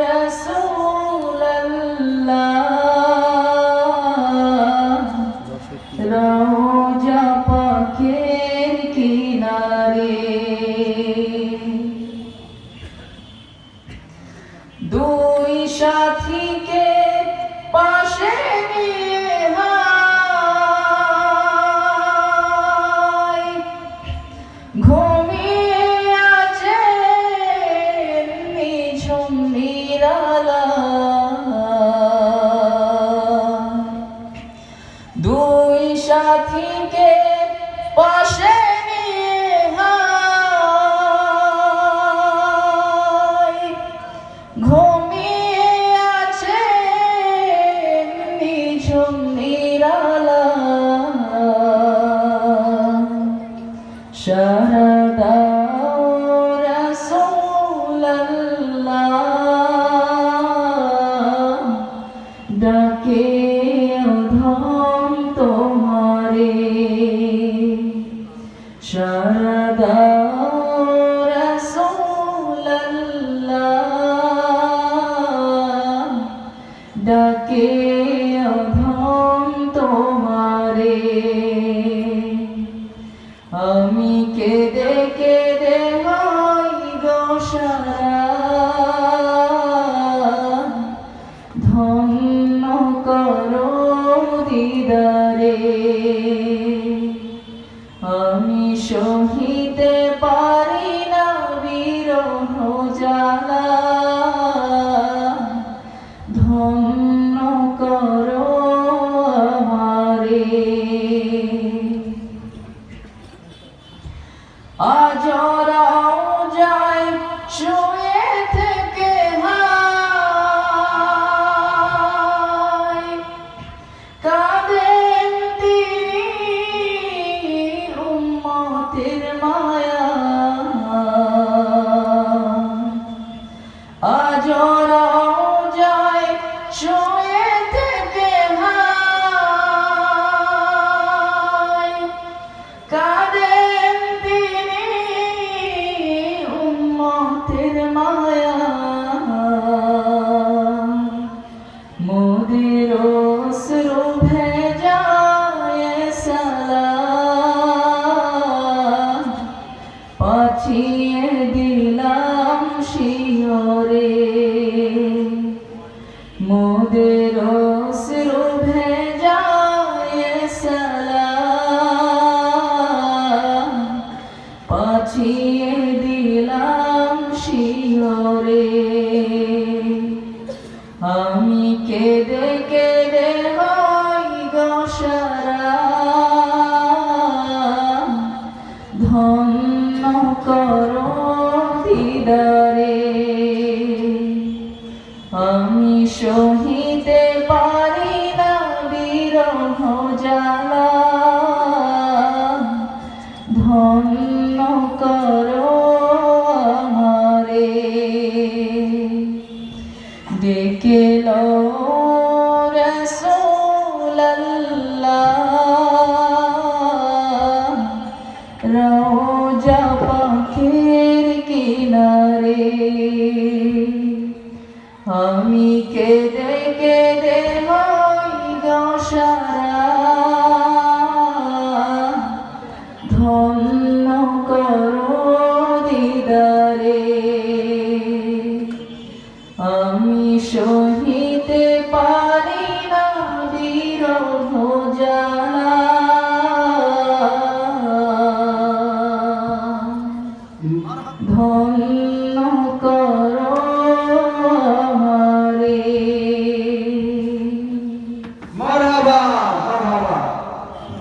রসুল্লাহ রোজা পাখের কিনারে। দুই সাথীকে নিরালা দুই সাথীকে পাশে ঘুমিয়ে আছে নিঝুম নিরালা। শারদা ডাকে অধম তোমারে। রাসূলুল্লাহ ডাকে অধম তোমারে। আমি কেঁদে কেঁদে হই দোষারা আজরাও যায় শুয়ে থেকে হায়। তিনি উম্মতের মায়া আমি কেঁদে কেঁদে হই গসারা ধন্য করো দিদারে। আমি সহিতে পারি না বিরহ জ্বালা। ধন্য পাখের কিনারে আমি কেঁদে কেঁদে হই দশারা। ধন্য করো দিদারে আমি শোন